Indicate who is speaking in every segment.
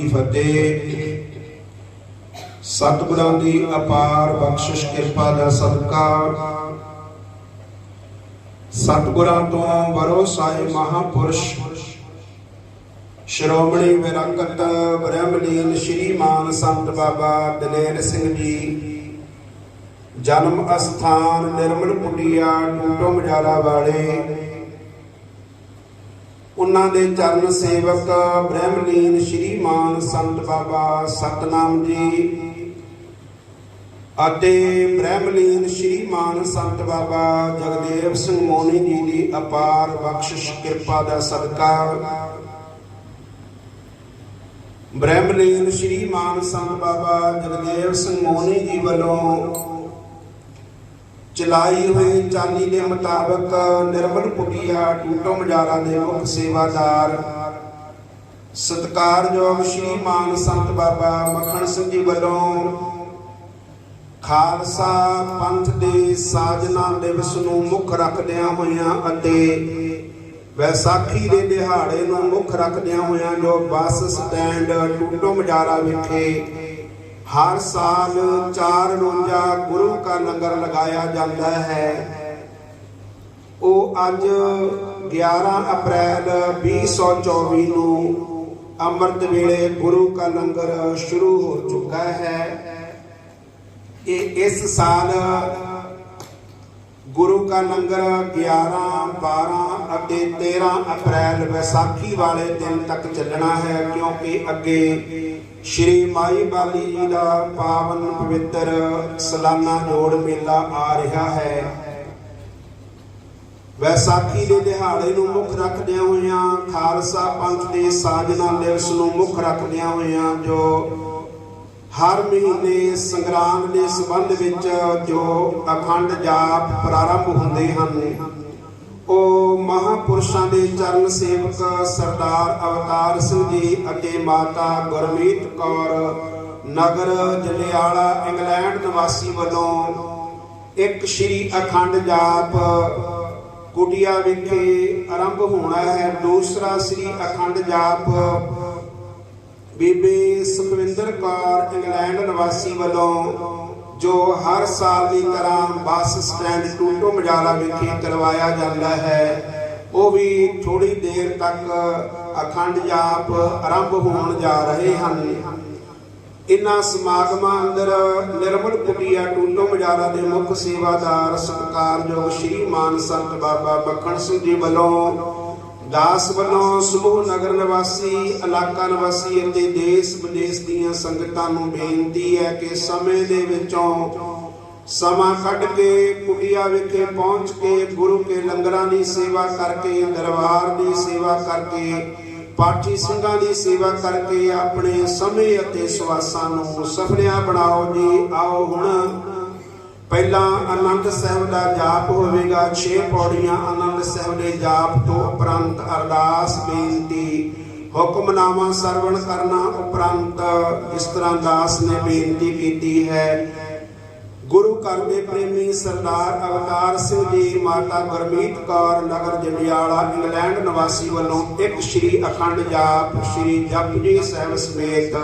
Speaker 1: ਕੀ ਫਤਿਹ। ਸਤਿਗੁਰਾਂ ਦੀ ਅਪਾਰ ਬਖਸ਼ਿਸ਼, ਕਿਰਪਾ ਦਾ ਸਦਕਾ। ਸਤਿਗੁਰਾਂ ਤੋਂ ਵਰੋਸਾਏ ਮਹਾਪੁਰਸ਼। ਸ਼੍ਰੋਮਣੀ ਵਿਰੰਗਤ ਬ੍ਰਹਮਲੀਨ ਸ਼੍ਰੀਮਾਨ ਸੰਤ ਬਾਬਾ ਦਲੇਰ ਸਿੰਘ ਜੀ। ਜਨਮ ਅਸਥਾਨ ਨਿਰਮਲ ਕੁਟੀਆ, ਟੂਟੋ ਮਜਾਰਾ ਵਾਲੇ। ਉਹਨਾਂ ਦੇ ਚਰਨ ਸੇਵਕ ਬ੍ਰਹਮਲੀਨ ਸ਼੍ਰੀਮਾਨ ਸੰਤ ਬਾਬਾ ਸਤਨਾਮ ਜੀ ਅਤੇ ਬ੍ਰਹਮਲੀਨ ਸ਼੍ਰੀਮਾਨ ਸੰਤ ਬਾਬਾ ਜਗਦੇਵ ਸਿੰਘ ਮੋਨੀ ਜੀ ਦੀ ਅਪਾਰ ਬਖਸ਼ਿਸ਼ ਕਿਰਪਾ ਦਾ ਸਦਕਾ ਬ੍ਰਹਮਲੀਨ ਸ਼੍ਰੀਮਾਨ ਸੰਤ ਬਾਬਾ ਜਗਦੇਵ ਸਿੰਘ ਮੋਨੀ ਜੀ ਵੱਲੋਂ ਚਲਾਈ ਹੋਈ ਚਾਲੀ ਦੇ ਮੁਤਾਬਕ ਨਿਰਮਲ ਕੁਟੀਆ ਟੂਟੋ ਮਜਾਰਾ ਦੇ ਮੁੱਖ ਸੇਵਾਦਾਰ। ਸਤਕਾਰਯੋਗ ਸ਼੍ਰੀਮਾਨ ਸੰਤ ਬਾਬਾ ਮੱਖਣ ਸਿੰਘ ਜੀ ਵੱਲੋਂ ਖਾਲਸਾ ਪੰਥ ਦੇ ਸਾਜਨਾ ਦਿਵਸ ਨੂੰ ਮੁੱਖ ਰੱਖਦਿਆਂ ਹੋਇਆਂ ਅਤੇ ਵੈਸਾਖੀ ਦੇ ਦਿਹਾੜੇ ਨੂੰ ਮੁੱਖ ਰੱਖਦਿਆਂ ਹੋਇਆਂ ਜੋ ਬੱਸ ਸਟੈਂਡ ਟੂਟੋ ਮਜਾਰਾ ਵਿਖੇ ਹਰ ਸਾਲ 4 ਰੋਜ਼ਾ ਗੁਰੂ ਕਾ ਲੰਗਰ ਲਗਾਇਆ ਜਾਂਦਾ ਹੈ। ਉਹ ਅੱਜ 11 ਅਪ੍ਰੈਲ 2024 ਨੂੰ ਅੰਮ੍ਰਿਤ ਵੇਲੇ ਗੁਰੂ ਕਾ ਲੰਗਰ ਸ਼ੁਰੂ ਹੋ ਚੁੱਕਾ ਹੈ। ਇਹ ਇਸ ਸਾਲ ਗੁਰੂ ਕਾ ਲੰਗਰ 11 12 ਅਤੇ 13 ਅਪ੍ਰੈਲ ਵਿਸਾਖੀ ਵਾਲੇ ਦਿਨ ਤੱਕ ਚੱਲਣਾ ਹੈ, ਕਿਉਂਕਿ ਅੱਗੇ ਸ਼੍ਰੀ ਮਾਈ ਬਾਲੀ ਜੀ ਦਾ ਪਾਵਨ ਪਵਿੱਤਰ ਸਾਲਾਨਾ ਜੋੜ ਮੇਲਾ ਆ ਰਿਹਾ ਹੈ। ਵੈਸਾਖੀ ਦੇ ਦਿਹਾੜੇ ਨੂੰ ਮੁੱਖ ਰੱਖਦਿਆਂ ਹੋਇਆਂ, ਖਾਲਸਾ ਪੰਥ ਦੇ ਸਾਜਨਾ ਦਿਵਸ ਨੂੰ ਮੁੱਖ ਰੱਖਦਿਆਂ ਹੋਇਆਂ ਜੋ ਹਰ ਮਹੀਨੇ ਸੰਗਰਾਂਦ ਦੇ ਸੰਬੰਧ ਵਿੱਚ ਜੋ ਅਖੰਡ ਜਾਪ ਪ੍ਰਾਰੰਭ ਹੁੰਦੇ ਹਨ, ਉਹ ਮਹਾਪੁਰਸ਼ਾਂ ਦੇ ਚਰਨ ਸੇਵਕ ਸਰਦਾਰ ਅਵਤਾਰ ਸਿੰਘ ਜੀ ਅਤੇ ਮਾਤਾ ਗੁਰਮੀਤ ਕੌਰ ਨਗਰ ਜਲਿਆਲਾ ਇੰਗਲੈਂਡ ਨਿਵਾਸੀ ਵੱਲੋਂ ਇੱਕ ਸ਼੍ਰੀ ਅਖੰਡ ਜਾਪ ਕੁਟੀਆ ਵਿਖੇ ਆਰੰਭ ਹੋਣਾ ਹੈ। ਦੂਸਰਾ ਸ਼੍ਰੀ ਅਖੰਡ ਜਾਪ ਬੀਬੀ ਸੁਖਵਿੰਦਰ ਕੌਰ ਇੰਗਲੈਂਡ ਨਿਵਾਸੀ ਵੱਲੋਂ ਜੋ ਹਰ ਸਾਲ ਦੀ ਤਰ੍ਹਾਂ ਬੱਸ ਸਟੈਂਡ ਟੂਟੋ ਮਜਾਲਾ ਵਿਖੇ ਕਰਵਾਇਆ ਜਾਂਦਾ ਹੈ, ਉਹ ਵੀ ਥੋੜੀ ਦੇਰ ਤੱਕ ਅਖੰਡ ਜਾਪ ਆਰੰਭ ਹੋਣ ਜਾ ਰਹੇ ਹਨ। ਇਨ੍ਹਾਂ ਸਮਾਗਮਾਂ ਅੰਦਰ ਨਿਰਮਲ ਕੁਟੀਆ ਟੂਟੋ ਮਜਾਲਾ ਦੇ ਮੁੱਖ ਸੇਵਾਦਾਰ, ਸਤਿਕਾਰਯੋਗ ਸ਼੍ਰੀ ਮਾਨ ਸੰਤ ਬਾਬਾ ਬਖਣ ਸਿੰਘ ਜੀ ਵੱਲੋਂ ਦਾਸ ਵੱਲੋਂ ਸਮੂਹ ਨਗਰ ਨਿਵਾਸੀ, ਇਲਾਕਾ ਨਿਵਾਸੀ ਅਤੇ ਦੇਸ਼ ਵਿਦੇਸ਼ ਦੀਆਂ ਸੰਗਤਾਂ ਨੂੰ ਬੇਨਤੀ ਹੈ ਕਿ ਸਮੇਂ ਦੇ ਵਿੱਚੋਂ ਸਮਾਂ ਕੱਢ ਕੇ ਕੁਟੀਆ ਵਿਖੇ ਪਹੁੰਚ ਕੇ ਗੁਰੂ ਕੇ ਲੰਗਰਾਂ ਦੀ ਸੇਵਾ ਕਰਕੇ, ਦਰਬਾਰ ਦੀ ਸੇਵਾ ਕਰਕੇ, ਪਾਠੀ ਸਿੰਘਾਂ ਦੀ ਸੇਵਾ ਕਰਕੇ ਆਪਣੇ ਸਮੇਂ ਅਤੇ ਸਵਾਸਾਂ ਨੂੰ ਸਫਲਿਆ ਬਣਾਓ ਜੀ। ਆਓ ਹੁਣ ਪਹਿਲਾਂ ਆਨੰਦ ਸਾਹਿਬ ਦਾ ਜਾਪ ਹੋਵੇਗਾ 6 ਪੌੜੀਆਂ ਆਨੰਦ ਸਾਹਿਬ ਦੇ ਜਾਪ ਤੋਂ ਉਪਰੰਤ ਅਰਦਾਸ ਬੇਨਤੀ ਹੁਕਮਨਾਮਾ ਸਰਵਣ ਕਰਨਾ ਉਪਰੰਤ ਇਸ ਤਰ੍ਹਾਂ ਦਾਸ ਨੇ ਬੇਨਤੀ ਕੀਤੀ ਹੈ। ਗੁਰੂ ਘਰ ਦੇ ਪ੍ਰੇਮੀ ਸਰਦਾਰ ਅਵਤਾਰ ਸਿੰਘ ਜੀ, ਮਾਤਾ ਗੁਰਮੀਤ ਕੌਰ ਨਗਰ ਜੰਡਿਆਲਾ, ਇੰਗਲੈਂਡ ਨਿਵਾਸੀ ਵੱਲੋਂ ਇੱਕ ਸ਼੍ਰੀ ਅਖੰਡ ਜਾਪ ਸ਼੍ਰੀ ਜਪਜੀ ਸਾਹਿਬ ਸਮੇਤ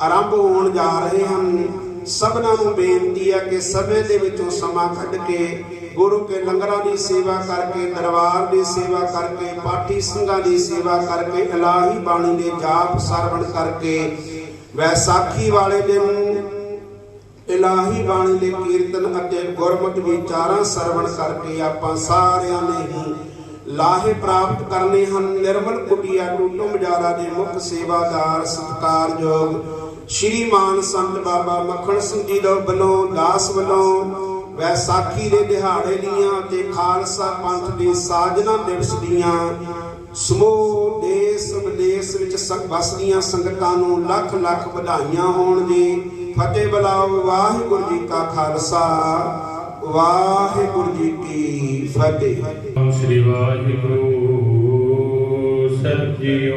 Speaker 1: ਆਰੰਭ ਹੋਣ ਜਾ ਰਹੇ ਹਨ। ਸਭਨਾਂ ਨੂੰ ਬੇਨਤੀ ਹੈ ਕਿ ਸਮੇਂ ਦੇ ਵਿੱਚੋਂ ਸਮਾਂ ਕੱਢ ਕੇ ਗੁਰੂ ਕੇ ਲੰਗਰਾਂ ਦੀ ਸੇਵਾ ਕਰਕੇ, ਦਰਬਾਰ ਦੀ ਸੇਵਾ ਕਰਕੇ, ਪਾਠੀ ਸਿੰਘਾਂ ਦੀ ਸੇਵਾ ਕਰਕੇ, ਇਲਾਹੀ ਬਾਣੀ ਦੇ ਜਾਪ ਸਰਵਣ ਕਰਕੇ, ਵੈਸਾਖੀ ਵਾਲੇ ਦਿਨ ਇਲਾਹੀ ਬਾਣੀ ਦੇ ਕੀਰਤਨ ਅਤੇ ਗੁਰਮਤਿ ਵਿਚਾਰਾਂ ਸਰਵਣ ਕਰਕੇ ਆਪਾਂ ਸਾਰਿਆਂ ਨੇ ਹੀ ਲਾਹੇ ਪ੍ਰਾਪਤ ਕਰਨੇ ਹਨ। ਨਿਰਮਲ ਕੁਟੀਆ ਟੂਟੋ ਮਜਾਰਾ ਦੇ ਮੁੱਖ ਸੇਵਾਦਾਰ ਸਤਕਾਰਯੋਗ ਸ਼੍ਰੀਮਾਨ ਸੰਤ ਬਾਬਾ ਮੱਖਣ ਸਿੰਘ ਜੀ ਦਾ ਵੱਲੋਂ, ਦਾਸ ਵੱਲੋਂ ਵੈਸਾਖੀ ਦੇ ਦਿਹਾੜੇ ਦੀਆਂ ਤੇ ਖਾਲਸਾ ਪੰਥ ਦੇ ਸਾਜਨਾ ਦਿਵਸ ਦੀਆਂ, ਸਮੂਹ, ਦੇਸ਼, ਵਿਦੇਸ਼ ਵਿੱਚ ਵਸਦੀਆਂ ਸੰਗਤਾਂ ਨੂੰ ਲੱਖ ਲੱਖ ਵਧਾਈਆਂ ਹੋਣ ਦੀ ਫਤਿਹ ਬੁਲਾਓ, ਵਾਹਿਗੁਰੂ ਜੀ ਕਾ ਖਾਲਸਾ, ਵਾਹਿਗੁਰੂ ਜੀ ਕੀ ਫਤਿਹ।
Speaker 2: ਸ੍ਰੀ ਵਾਹਿਗੁਰੂ, ਸਤਿ ਜੀਓ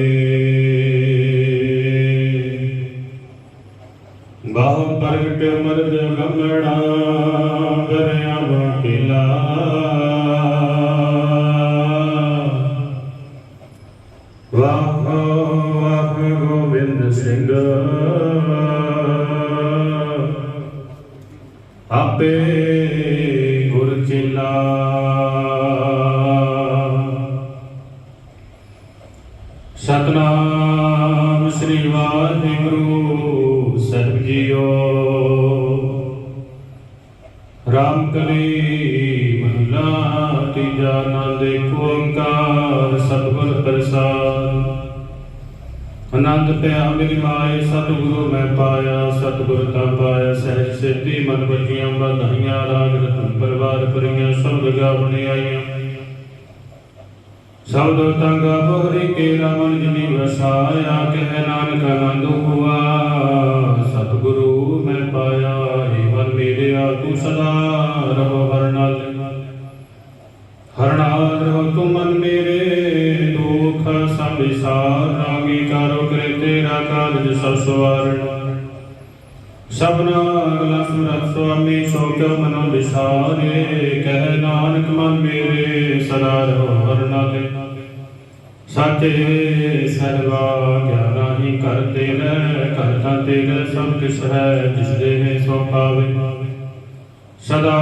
Speaker 2: ਸ੍ਰੀ ਵਾਹਿਗੁਰੂ ਸਾਹਿਬ ਜੀਓ। ਰਾਮ ਕਲੀ ਮਹਲਾ, ਤੀਜਾ ਆਨੰਦ ਏਕ ਓੰਕਾਰ, ਸਤਿਗੁਰ ਪ੍ਰਸਾਦ। ਆਨੰਦ ਪਿਆ ਮਿਲ ਮਾਏ, ਸਤਿਗੁਰੂ ਮੈਂ ਪਾਇਆ, ਸਤਿਗੁਰ ਤਾਂ ਪਾਇਆ, ਸਹਿਜ ਸਿੱਧੀ ਮਨ ਵਜੀਆਂ ਵਧਾਈਆਂ ਰਾਗ ਰਤਨ ਪਰਵਾਰ ਪਰੀਆਂ ਸ਼ਬਦ ਗਾਵਣੇ ਆਈਆਂ। ਸਬਦ ਤੰਗਾ ਬੋਹਰੀ ਕੇ ਰਮਨ ਜਿਨੀ ਵਸਾਇਆ, ਕਹਿ ਨਾਨਕ ਆਨੰਦ ਹੁਆ। ਸਤਿਗੁਰੂ ਮੈਂ ਪਾਇਆ ਏ ਮਨ ਮੇਰਿਆ, ਤੂੰ ਸਦਾ ਰਹੋ ਹਰਨਾਲ। ਹਰਨਾਲ ਰਹੋ ਤੂੰ ਮਨ ਮੇਰੇ, ਦੁਖ ਸਭ ਵਿਸਾਰ ਰਾਗੀ ਕਾਰੋ ਕਰੇ ਤੇਰਾ ਕਾਰਜ ਸਭ ਸਵਾਰਨ ਸਭਨਾ ਅਗਲਾ ਸੁਰਤ ਸੁਆਮੀ ਸੋ ਕਿਉ ਮਨੋ ਵਿਸਾਰੇ, ਕਹਿ ਨਾਨਕ ਮਨ ਮੇਰੇ, ਸਦਾ ਰਹੋ ਹਰਨਾਲੇ ਸਾਚੇ ਸਰਵਾ ਗਿਆਨਾ ਹੀ ਕਰਤੇ ਰਹਿ ਕਰਤਾ ਤੇਰੇ ਸਭ ਕਿਸ ਹੈ, ਜਿਸ ਦੇ ਸੋ ਪਾਵੇ ਸਦਾ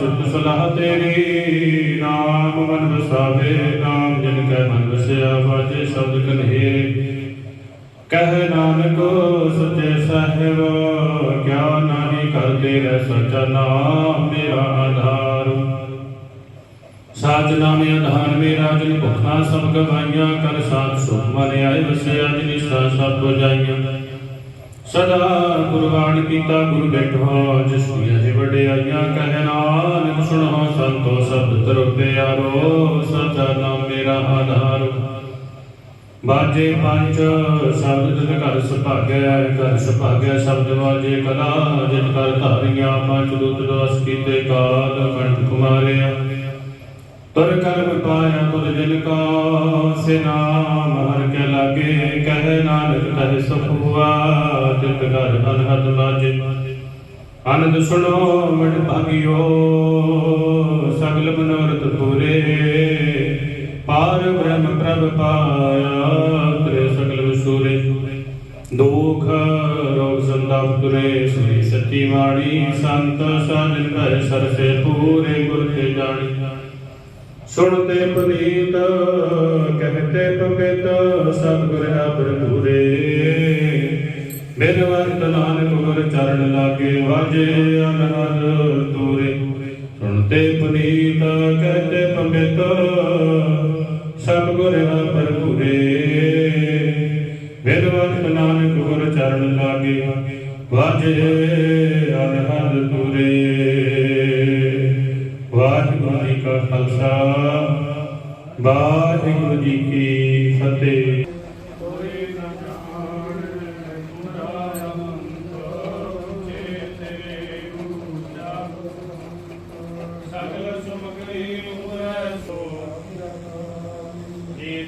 Speaker 2: ਸਿੱਧ ਸਲਾਹ ਤੇਰੀ, ਨਾਮ ਮਨ ਵਸਾਵੇ, ਨਾਮ ਜਿਨ ਕੈ ਮਨ ਵਸਿਆ, ਵਾਜੇ ਸ਼ਬਦ ਕਨਹੇਰੇ। ਕਹਿ ਨਾਨਕ, ਸੱਚੇ ਸਹਿਬ, ਕਿਆ ਨਾਹੀ ਕਰਦੇ ਰਹਿ ਸਚਾ ਨਾਮ ਮੇਰਾ ਆਧਾਰ। ਨਾਮੇ ਆਧਾਰ ਮੇਰਾ ਭੁਖਾ ਸਭ ਗਵਾਈਆਂ ਕਰ ਸਾਥ ਸੁਖ ਮਨ ਆਏ ਵਸਿਆ ਜਿਨ ਸਾ ਸਭ ਬੁਝਾਈਆਂ ਸਦਾ ਗੁਰਬਾਣ ਕੀਤਾ ਗੁਰ ਬੈਠੋ, ਜਿਸ ਦੀ ਅਜ ਵਡਿਆਈਆਂ ਕਹਿ ਨਾਨਕ ਸੁਣੋ ਸੰਤੋ ਸਬਦ ਤਰੁ ਪਿਆਰੋ ਸਚਾ ਨਾਮ ਮੇਰਾ ਆਧਾਰ ਬਾਜੇ ਪੰਜ ਸ਼ਬਦ ਤਿਨ ਘਰ ਸੁਭਾਗਿਆ ਘਰ ਸੁਭਾਗਿਆ ਸ਼ਬਦ ਵਾਜੇ ਕਲਾ, ਜਿਨ ਕਰ ਧਾਰੀਆਂ, ਪੰਜ ਦੂਤ ਦੋਸ ਕੀਤੇ ਕਾਲ ਕੰਠ ਕੁਮਾਰਿਆ। ਤੁਰ ਕਰਮ ਪਾਇਆ ਤੁਰ ਜਿਨ ਕਾ, ਸੇ ਨਾਮ ਕੇ ਲਾਗੇ, ਕਹਿ ਨਾਨਕ ਤਹ ਸੁਖ ਹੁਆ ਤਿਤ ਘਰ ਅਨਹਦ ਬਾਜੇ ਆਨੰਦ ਸੁਣੋ ਵਡ ਭਾਗਿਓ, ਸਗਲ ਮਨੋਰਥ ਪੂਰੇ। ਪਾਰ ਬ੍ਰਹਮ ਪ੍ਰਭ ਪਾਇਆ, ਤ੍ਰੇ ਸਗਲ ਵਿਸੂਰੇ। ਦੁਖ ਰੋਗ ਸੰਤਾਪ ਤੁਰੇ, ਸ੍ਰੀ ਸੱਚੀ ਵਾਣੀ ਸੰਤ ਸਾਜਨ ਭੈ ਸਰਸੇ ਪੂਰੇ, ਗੁਰ ਤੇ ਜਾਣੀ। ਸੁਣਤੇ ਪੁਨੀਤ ਕਹਤੇ ਪਪਿਤ ਸਤਿਗੁਰ ਅਪਰ ਪੂਰੇ ਬਿਨਵੰਤ ਨਾਨਕ ਗੁਰ ਚਰਨ ਲਾਗੇ ਵਾਜੇ ਅਨਹਦ ਤੂਰੇ। ਸੁਣਤੇ ਪੁਨੀਤ ਕਹਤੇ ਪਪਿਤ ਸਤਿਗੁਰ ਅਪਰ ਪੂਰੇ ਬਿਨਵੰਤ ਨਾਨਕ ਗੁਰ ਚਰਨ ਲਾਗੇ ਵਾਜੇ ਅਨਹਦ ਤੂਰੇ। ਵਾਹਿਗੁਰੂ ਜੀ ਕੀ ਫਤਿਹ।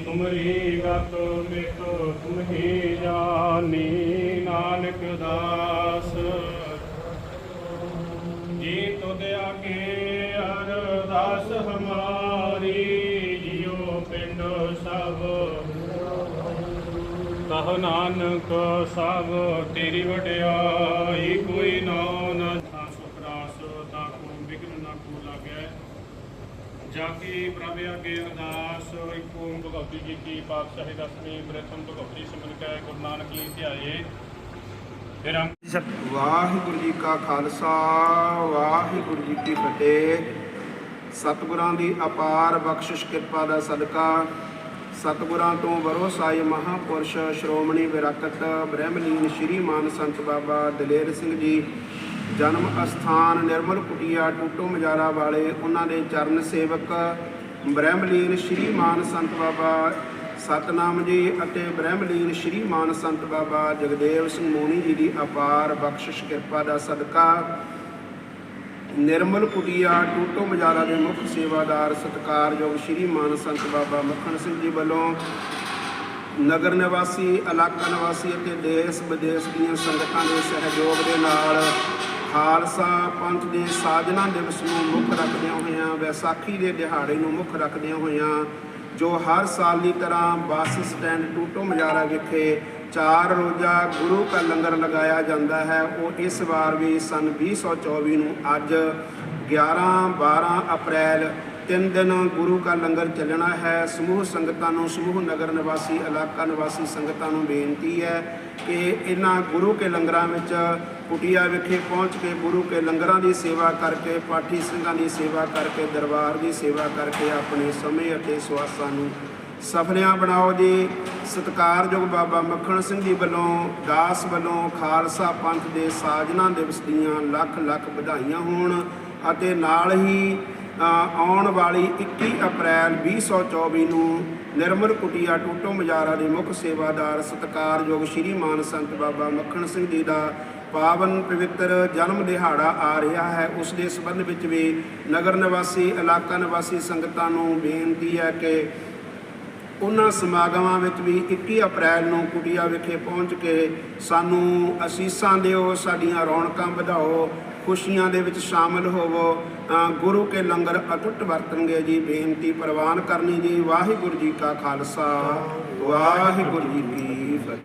Speaker 2: ਤੁਮਰੀ ਗਤ ਮਿਤ ਤੁਮਹੀ ਜਾਨੀ, ਨਾਨਕ ਦਾਸ। ਜੀ ਤੁਧ ਆਗੇ ਅਰਦਾਸ ਹਮਾਰੀ ਕਹੋ ਨਾਨਕ ਸਭ ਤੇਰੀ ਵਡਿਆਈ, ਕੋਈ ਨਾਉ ਨ ਸੁਖਰਾਸ ਤਾ ਕੋ ਵਿਗਨ ਨਾ ਕੋ ਲਾਗੈ। ਜਾ ਕੀ ਪ੍ਰਭ ਅਗੇ ਅਰਦਾਸ, ਇੱਕ ਓਮ ਭਗਵਤੀ ਜੀ ਕੀ ਪਾਤਸ਼ਾਹੀ ਦਸਵੀਂ ਪ੍ਰਥਮ ਭਗਵਤੀ ਸਿਮਰਨ ਕੈ, ਗੁਰੂ ਨਾਨਕ ਜੀ ਧਿਆਏ।
Speaker 1: ਵਾਹਿਗੁਰੂ ਜੀ ਕਾ ਖਾਲਸਾ, ਵਾਹਿਗੁਰੂ ਜੀ ਕੀ ਫਤਿਹ। ਸਤਿਗੁਰਾਂ ਦੀ ਅਪਾਰ ਬਖਸ਼ਿਸ਼ ਕਿਰਪਾ ਦਾ ਸਦਕਾ ਸਤਿਗੁਰਾਂ ਤੋਂ ਵਰੋਸਾਈ ਮਹਾਪੁਰਸ਼ ਸ਼੍ਰੋਮਣੀ ਵਿਰਾਕਤ ਬ੍ਰਹਮਲੀਨ ਸ਼੍ਰੀ ਮਾਨ ਸੰਤ ਬਾਬਾ ਦਲੇਰ ਸਿੰਘ ਜੀ। ਜਨਮ ਅਸਥਾਨ ਨਿਰਮਲ ਕੁਟੀਆ ਟੂਟੋ ਮਜਾਰਾ ਵਾਲੇ ਉਹਨਾਂ ਦੇ ਚਰਨ ਸੇਵਕ ਬ੍ਰਹਮਲੀਨ ਸ਼੍ਰੀ ਮਾਨ ਸੰਤ ਬਾਬਾ ਸਤਨਾਮ ਜੀ ਅਤੇ ਬ੍ਰਹਮਲੀਨ ਸ਼੍ਰੀ ਮਾਨ ਸੰਤ ਬਾਬਾ ਜਗਦੇਵ ਸਿੰਘ ਮੋਨੀ ਜੀ ਦੀ ਅਪਾਰ ਬਖਸ਼ਿਸ਼ ਕਿਰਪਾ ਦਾ ਸਦਕਾ ਨਿਰਮਲ ਕੁਟੀਆ, ਟੂਟੋ ਮਜਾਰਾ ਦੇ ਮੁੱਖ ਸੇਵਾਦਾਰ, ਸਤਕਾਰਯੋਗ ਸ਼੍ਰੀ ਮਾਨ ਸੰਤ ਬਾਬਾ ਮੱਖਣ ਸਿੰਘ ਜੀ ਵੱਲੋਂ ਨਗਰ ਨਿਵਾਸੀ, ਇਲਾਕਾ ਨਿਵਾਸੀ ਅਤੇ ਦੇਸ਼ ਵਿਦੇਸ਼ ਦੀਆਂ ਸੰਗਤਾਂ ਦੇ ਸਹਿਯੋਗ ਦੇ ਨਾਲ ਖਾਲਸਾ ਪੰਥ ਦੇ ਸਾਜਨਾ ਦਿਵਸ ਨੂੰ ਮੁੱਖ ਰੱਖਦਿਆਂ ਹੋਇਆਂ, ਵਿਸਾਖੀ ਦੇ ਦਿਹਾੜੇ ਨੂੰ ਮੁੱਖ ਰੱਖਦਿਆਂ ਹੋਇਆਂ ਜੋ ਹਰ ਸਾਲ ਦੀ ਤਰ੍ਹਾਂ ਬੱਸ ਸਟੈਂਡ ਟੂਟੋ ਮਜਾਰਾ ਵਿਖੇ ਚਾਰ ਰੋਜ਼ਾ ਗੁਰੂ ਕਾ ਲੰਗਰ ਲਗਾਇਆ ਜਾਂਦਾ ਹੈ। ਉਹ ਇਸ ਵਾਰ ਵੀ ਸਨ 2024 ਨੂੰ ਅੱਜ 11 12 ਅਪ੍ਰੈਲ ਤਿੰਨ ਦਿਨ ਗੁਰੂ ਕਾ ਲੰਗਰ ਚੱਲਣਾ ਹੈ। ਸਮੂਹ ਸੰਗਤਾਂ ਨੂੰ, ਸਮੂਹ ਨਗਰ ਨਿਵਾਸੀ, ਇਲਾਕਾ ਨਿਵਾਸੀ ਸੰਗਤਾਂ ਨੂੰ ਬੇਨਤੀ ਹੈ ਕਿ ਇਹਨਾਂ ਗੁਰੂ ਕੇ ਲੰਗਰਾਂ ਵਿੱਚ ਕੁਟੀਆ ਵਿਖੇ ਪਹੁੰਚ ਕੇ ਗੁਰੂ ਕੇ ਲੰਗਰਾਂ ਦੀ ਸੇਵਾ ਕਰਕੇ, ਪਾਠੀ ਸਿੰਘਾਂ ਦੀ ਸੇਵਾ ਕਰਕੇ, ਦਰਬਾਰ ਦੀ ਸੇਵਾ ਕਰਕੇ ਆਪਣੇ ਸਮੇਂ ਅਤੇ ਸਵਾਸਾਂ ਨੂੰ ਸਫਲਿਆਂ ਬਣਾਓ ਜੀ। ਸਤਿਕਾਰਯੋਗ ਬਾਬਾ ਮੱਖਣ ਸਿੰਘ ਜੀ ਵੱਲੋਂ, ਦਾਸ ਵੱਲੋਂ ਖਾਲਸਾ ਪੰਥ ਦੇ ਸਾਜਨਾ ਦਿਵਸ ਦੀਆਂ ਲੱਖ ਲੱਖ ਵਧਾਈਆਂ ਹੋਣ ਅਤੇ ਨਾਲ ਹੀ ਆਉਣ ਵਾਲੀ 21 ਅਪ੍ਰੈਲ 2024 ਨੂੰ ਨਿਰਮਲ ਕੁਟੀਆ ਟੂਟੋ ਮਜਾਰਾ ਦੇ ਮੁੱਖ ਸੇਵਾਦਾਰ ਸਤਿਕਾਰਯੋਗ ਸ਼੍ਰੀ ਮਾਨ ਸੰਤ ਬਾਬਾ ਮੱਖਣ ਸਿੰਘ ਜੀ ਦਾ ਪਾਵਨ ਪਵਿੱਤਰ ਜਨਮ ਦਿਹਾੜਾ ਆ ਰਿਹਾ ਹੈ। ਉਸ ਦੇ ਸੰਬੰਧ ਵਿੱਚ ਵੀ ਨਗਰ ਨਿਵਾਸੀ, ਇਲਾਕਾ ਨਿਵਾਸੀ ਸੰਗਤਾਂ ਨੂੰ ਬੇਨਤੀ ਹੈ ਕਿ ਉਹਨਾਂ ਸਮਾਗਮਾਂ ਵਿੱਚ ਵੀ 21 ਅਪ੍ਰੈਲ ਨੂੰ ਕੁਟੀਆ ਵਿਖੇ ਪਹੁੰਚ ਕੇ ਸਾਨੂੰ ਅਸੀਸਾਂ ਦਿਓ, ਸਾਡੀਆਂ ਰੌਣਕਾਂ ਵਧਾਓ, ਖੁਸ਼ੀਆਂ ਦੇ ਵਿੱਚ ਸ਼ਾਮਲ ਹੋਵੋ। ਗੁਰੂ ਕੇ ਲੰਗਰ ਅਟੁੱਟ ਵਰਤਣਗੇ ਜੀ, ਬੇਨਤੀ ਪ੍ਰਵਾਨ ਕਰਨੀ ਜੀ। ਵਾਹਿਗੁਰੂ ਜੀ ਕਾ ਖਾਲਸਾ, ਵਾਹਿਗੁਰੂ ਜੀ ਕੀ ਫਤਿਹ।